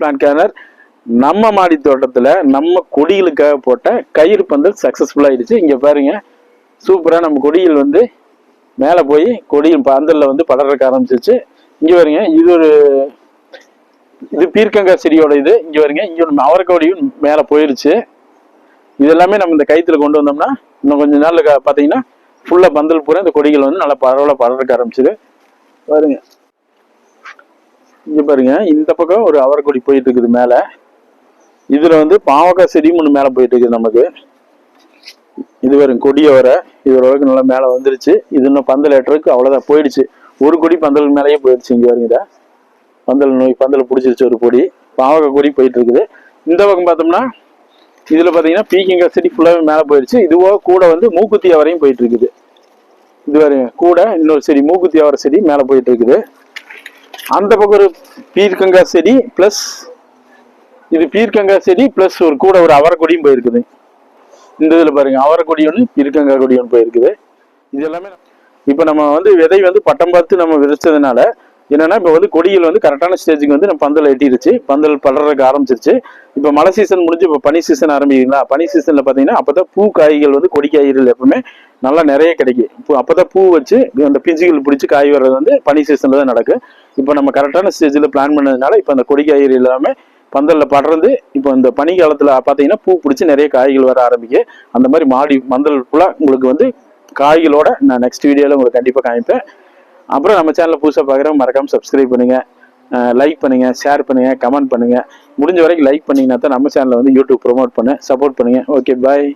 Plan கேனர். நம்ம மாடி தோட்டத்தில் நம்ம கொடிகளுக்காக போட்ட கயிறு பந்தல் சக்ஸஸ்ஃபுல்லாக ஆயிடுச்சு. இங்கே பாருங்க சூப்பராக நம்ம கொடிகள் வந்து மேலே போய் கொடியும் பந்தல்ல வந்து படர்றக்க ஆரம்பிச்சிருச்சு. இங்கே வருங்க இது ஒரு இது பீர்க்கங்காய் செடியோட இது. இங்கே வருங்க இங்கே ஒரு அவரைக்கொடியும் மேலே போயிருச்சு. இது எல்லாமே நம்ம இந்த கயிற்றுல கொண்டு வந்தோம்னா இன்னும் கொஞ்ச நாளில் பார்த்தீங்கன்னா ஃபுல்லாக பந்தல் பூரா இந்த கொடிகள் வந்து நல்லா பரவலாக படர்க்க ஆரம்பிச்சிது பாருங்க. இங்க பாருங்க இந்த பக்கம் ஒரு அவரைக்கொடி போயிட்டு இருக்குது மேல. இதுல வந்து பாவக்காய் செடியும் ஒன்று மேல போயிட்டு இருக்குது நமக்கு. இது வரும் கொடிய வர இது ஓரளவுக்கு நல்லா மேல வந்துருச்சு. இது இன்னும் பந்தல் ஏற்றதுக்கு அவ்வளவுதான் போயிடுச்சு. ஒரு கொடி பந்தல் மேலேயே போயிடுச்சு இங்க வருங்க பந்தல் நோய் பந்தல் பிடிச்சிருச்சு ஒரு கொடி. பாவக்காய் கொடி போயிட்டு இருக்குது இந்த பக்கம் பார்த்தோம்னா இதுல பாத்தீங்கன்னா பீக்கிங்காய் செடி ஃபுல்லாவே மேல போயிடுச்சு. இதுவோ கூட வந்து மூக்குத்தி அவரையும் போயிட்டு இருக்குது இது வரையும் கூட இன்னொரு செடி மூக்குத்தி அவரை செடி மேல போயிட்டு இருக்குது அந்த பக்கம் ஒரு பீர்க்கங்காய் செடி பிளஸ் இது பீர்க்கங்காய் செடி பிளஸ் ஒரு கூட ஒரு அவரைக்கொடியும் போயிருக்குது. இந்த இதில் பாருங்க அவரைக்கொடி ஒன்று பீர்க்கங்காய் கொடி ஒன்று போயிருக்குது. இது எல்லாமே இப்போ நம்ம வந்து விதை வந்து பட்டம் பார்த்து நம்ம விதைச்சதுனால என்னன்னா இப்போ வந்து கொடியில் வந்து கரெக்டான ஸ்டேஜுக்கு வந்து நம்ம பந்தல் எட்டிருச்சு. பந்தல் படறதுக்கு ஆரம்பிச்சிருச்சு. இப்போ மழை சீசன் முடிஞ்சு இப்போ பனி சீசன் ஆரம்பிக்கிறீங்களா பனி சீசனில் பார்த்தீங்கன்னா அப்பதான் பூ காய்கள் வந்து கொடி காய்கறிகள் எப்பவுமே நல்லா நிறைய கிடைக்கும். இப்போ அப்பதான் பூ வச்சு அந்த பிஞ்சுகள் பிடிச்சி காய் வர்றது வந்து பனி சீசனில் தான் நடக்கும். இப்போ நம்ம கரெக்டான ஸ்டேஜில் பிளான் பண்ணதுனால இப்போ அந்த கொடி காய்கறி எல்லாமே பந்தலில் படர்ந்து இப்போ இந்த பனி பார்த்தீங்கன்னா பூ பிடிச்சி நிறைய காய்கள் வர ஆரம்பிக்கும் அந்த மாதிரி மாடி மந்தல் ஃபுல்லாக உங்களுக்கு வந்து காய்களோட நான் நெக்ஸ்ட் வீடியோவில் உங்களுக்கு கண்டிப்பாக காமிப்பேன். அப்புறம் நம்ம சேனலில் புதுசாக பார்க்குறவங்க மறக்காமல் சப்ஸ்கிரைப் பண்ணுங்கள் லைக் பண்ணுங்கள் ஷேர் பண்ணுங்கள் கமெண்ட் பண்ணுங்கள் முடிஞ்ச வரைக்கும் லைக் பண்ணிங்கன்னா தான் நம்ம சேனலை வந்து யூடியூப் ப்ரோமோட் பண்ண சப்போர்ட் பண்ணுங்கள் ஓகே பாய்